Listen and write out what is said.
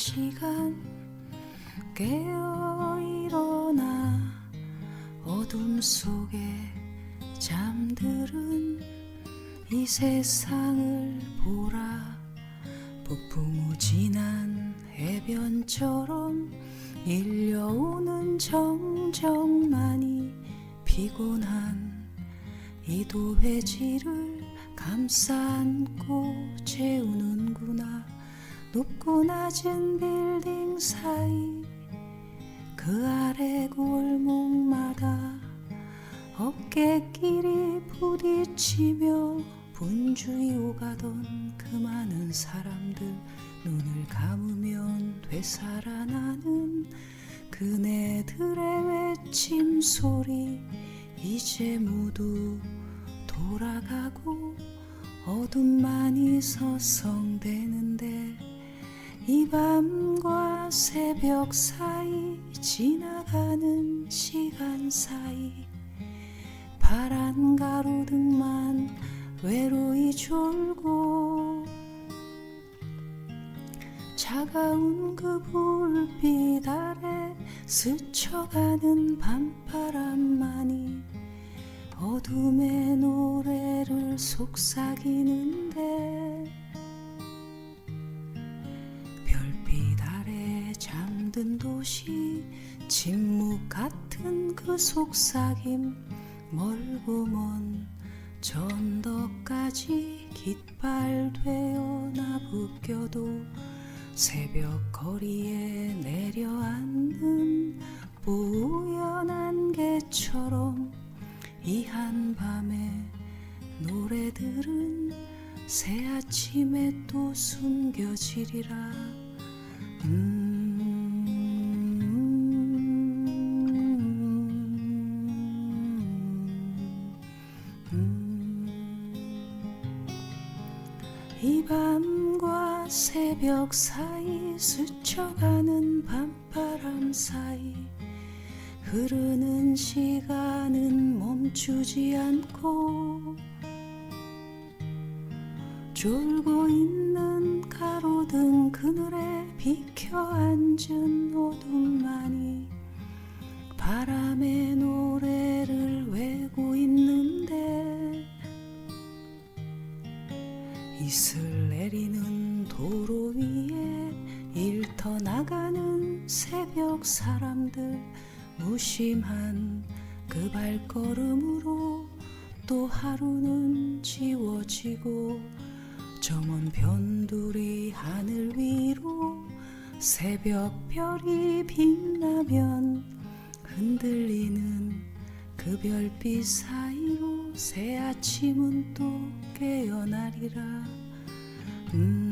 시간 깨어 일어나 어둠 속에 잠들은 이 세상을 보라. 폭풍우진한 해변처럼 밀려오는 정적만이 피곤한 이 도회지를 감싸 안고 높고 낮은 빌딩 사이 그 아래 골목마다 어깨끼리 부딪히며 분주히 오가던 그 많은 사람들 눈을 감으면 되살아나는 그네들의 외침 소리 이제 모두 돌아가고 어둠만이 서성대는데 이 밤과 새벽 사이 지나가는 시간 사이 파란 가로등만 외로이 졸고 차가운 그 불빛 아래 스쳐가는 밤바람만이 어둠의 노래를 속삭이는 잠든 도시 침묵 같은 그 속삭임 멀고 먼 전덕까지 깃발되어 나부껴도 새벽 거리에 내려앉는 뽀얀 안개처럼 이 한밤의 노래들은 새 아침에 또 숨겨지리라 이 밤과 새벽 사이 스쳐가는 밤바람 사이 흐르는 시간은 멈추지 않고 졸고 있는 가로등 그늘에 비켜 앉은 어둠만이 바람의 노래를 나가는 새벽 사람들 무심한 그 발걸음으로 또 하루는 지워지고 저먼 변두리 하늘 위로 새벽별이 빛나면 흔들리는 그 별빛 사이로 새 아침은 또 깨어나리라. 음